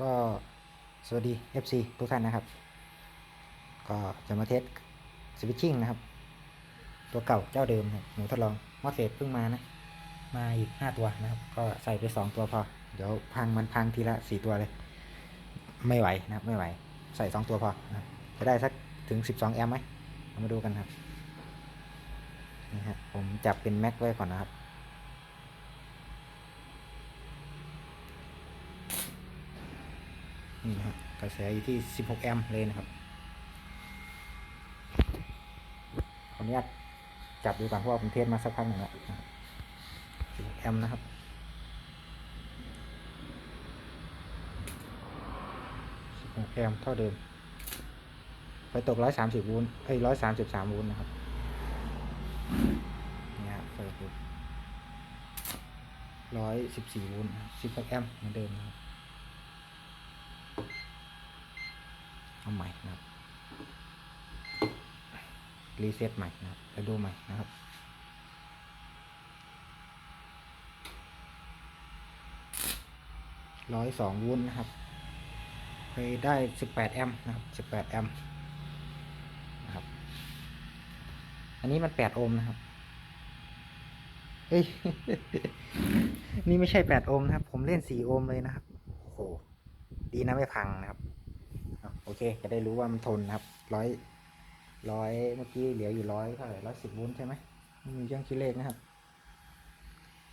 ก็สวัสดี FC ทุกท่านนะครับ ก็จะมาเทสสวิตชิ่งนะครับ ตัวเก่าเจ้าเดิมครับหนูทดลองมอสเฟสเพิ่งมานะ มาอีก 5 ตัวนะครับ ก็ใส่ไป 2 ตัวพอ เดี๋ยวพังมันพังทีละ 4 ตัวเลย ไม่ไหวนะครับ ไม่ไหว ใส่ 2 ตัวพอนะจะได้สักถึง 12 แอมป์ไหมเรามาดูกันครับ นี่ฮะผมจับเป็นแม็กไว้ก่อนนะครับ นี่นะครับ กระแสอยู่ที่ 16 แอมป์เลยนะครับขออนุญาตจับดูก่อนเพราะว่าผมเทสมาสักพักหนึ่งแล้วนะครับ16แอมป์นะครับ16แอมป์เท่าเดิม ไปตก 130โวลต์เอ้ย133โวลต์นะครับนี่ฮะเปิดดู114โวลต์น16แอมป์เหมือนเดิมนะครับ เอาใหม่นะครับ รีเซ็ตใหม่นะครับไปดูใหม่นะครับ ร้อยสองวลต์นะครับ ไปได้สิบแปดแอมป์นะครับสิบแปดแอมป์นะครับ อันนี้มันแปดโอห์มนะครับเอ้ย นี่ไม่ใช่แปดโอห์มนะครับ ผมเล่นสี่โอห์มเลยนะครับ โอ้โห ดีนะไม่พังนะครับ โอเค จะได้รู้ว่ามันทนนะครับร้อยร้อยเมื่อกี้เหลืออยู่ร้อยเท่าไหร่ร้อยสิบโวลต์ใช่ไหมมีเครื่องคิดเลขนะครับ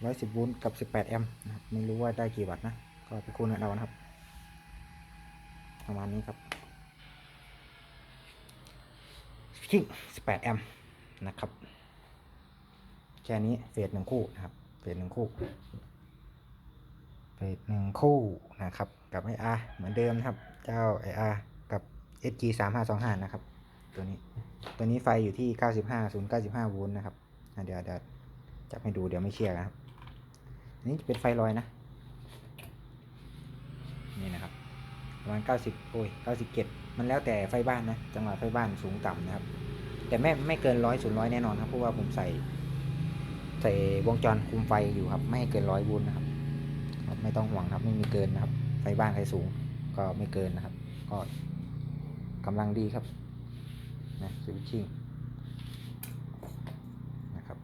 ร้อยสิบโวลต์กับสิบแปดแอมป์นะครับไม่รู้ว่าได้กี่วัตต์นะ ก็ไปคูณกันเอานะครับ ประมาณนี้ครับคิงสิบแปดแอมป์นะครับ แค่นี้เฟสหนึ่งคู่นะครับเฟสหนึ่งคู่เฟสหนึ่งคู่นะครับ กับไออาร์เหมือนเดิมนะครับ เจ้าไออาร์ กับ SG 3 5 2 5นะครับ ตัวนี้ ตัวนี้ไฟอยู่ที่95 0 95โวลต์นะครับเดี๋ยวเดี๋ยวจะให้ดูเดี๋ยวไม่เชื่อนะครับอันนี้จะเป็นไฟลอยนะ นี่นะครับประมาณ90โอ้ย97มันแล้วแต่ไฟบ้านนะ จังหวะไฟบ้านสูงต่ำนะครับ แต่ไม่ไม่เกินร้อยศูนย์ร้อยแน่นอนครับเพราะว่าผมใส่ ใส่วงจรคุมไฟอยู่ครับ ไม่ให้เกินร้อยโวลต์นะครับครับ ไม่ต้องห่วงครับ ไม่มีเกินนะครับ ไฟบ้านใครสูงก็ไม่เกินนะครับ ก็ กำลังดีครับนะสวิตชิ่งนะครับ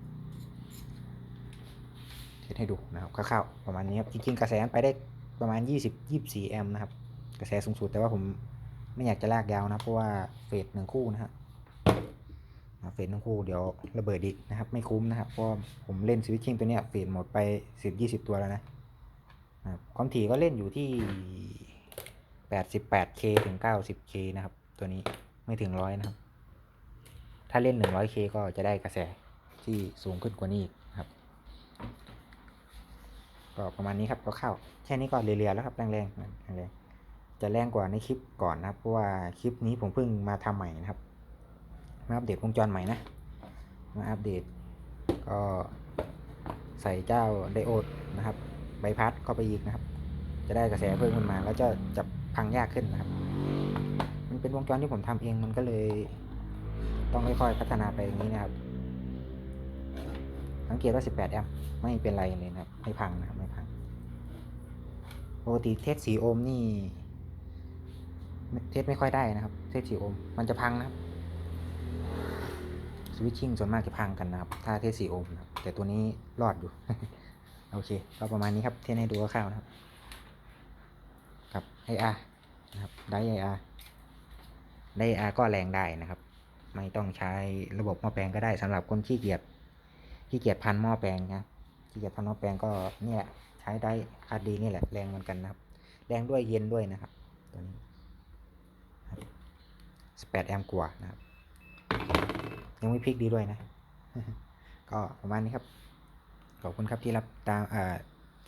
เทสให้ดูนะครับคร่าวๆประมาณนี้ครับจริงๆกระแสไปได้ประมาณ 20 24 แอมป์นะครับ กระแสสูงสุดแต่ว่าผมไม่อยากจะลากยาวนะ เพราะว่าเฟสหนึ่งคู่นะฮะเฟสหนึ่งคู่เดี๋ยวระเบิดอีกนะครับ ไม่คุ้มนะครับเพราะผมเล่นสวิตชิ่งตัวเนี้ยเฟสหมดไป 10-20 ตัวแล้วนะนะครับความถี่ก็เล่นอยู่ที่ 88k ถึง 90k นะครับ ตัวนี้ไม่ถึงร้อยนะครับ ถ้าเล่น 100k ก็จะได้กระแสที่สูงขึ้นกว่านี้อีกครับก็ประมาณนี้ครับก็เข้าแค่นี้ก็เรียๆแล้วครับแรงๆแรงๆจะแรงกว่าในคลิปก่อนนะครับเพราะว่าคลิปนี้ผมเพิ่งมาทำใหม่นะครับ มาอัปเดตวงจรใหม่นะมาอัปเดตก็ใส่เจ้าไดโอดนะครับใบพัดเข้าไปอีกนะครับ จะได้กระแสเพิ่มขึ้นมา แล้วจะจะพังยากขึ้นนะครับ เป็นวงจรที่ผมทำเองมันก็เลย ต้องค่อยๆพัฒนาไปอย่างนี้นะครับ สังเกตว่า 18 แอมป์ไม่เป็นไรเลยนะครับ ไม่พังนะครับไม่พังปกติเทสสีโอห์มนี่ เทสไม่ค่อยได้นะครับ เทสสีโอห์มมันจะพังนะครับสวิตชิ่งส่วนมากจะพังกันนะครับ ถ้าเทสสีโอห์มนะครับแต่ตัวนี้รอดอยู่ โอเค ก็ประมาณนี้ครับ เทสให้ดูคร่าวๆนะครับ กับ IR นะครับ ได้ IR ได้ IR ก็แรงได้นะครับ ไม่ต้องใช้ระบบหม้อแปลงก็ได้สำหรับคนขี้เกียจขี้เกียจพันหม้อแปลงนะขี้เกียจพันหม้อแปลงก็เนี่ยใช้ได้คาดีนี่แหละแรงเหมือนกันนะครับ แรงด้วยเย็นด้วยนะครับตัวนี้18แอมป์กว่านะครับ ยังไม่พลิกดีด้วยนะ ก็ประมาณนี้ครับ ขอบคุณครับที่รับตาม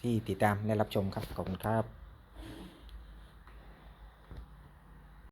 ที่ติดตามและรับชมครับ ขอบคุณครับ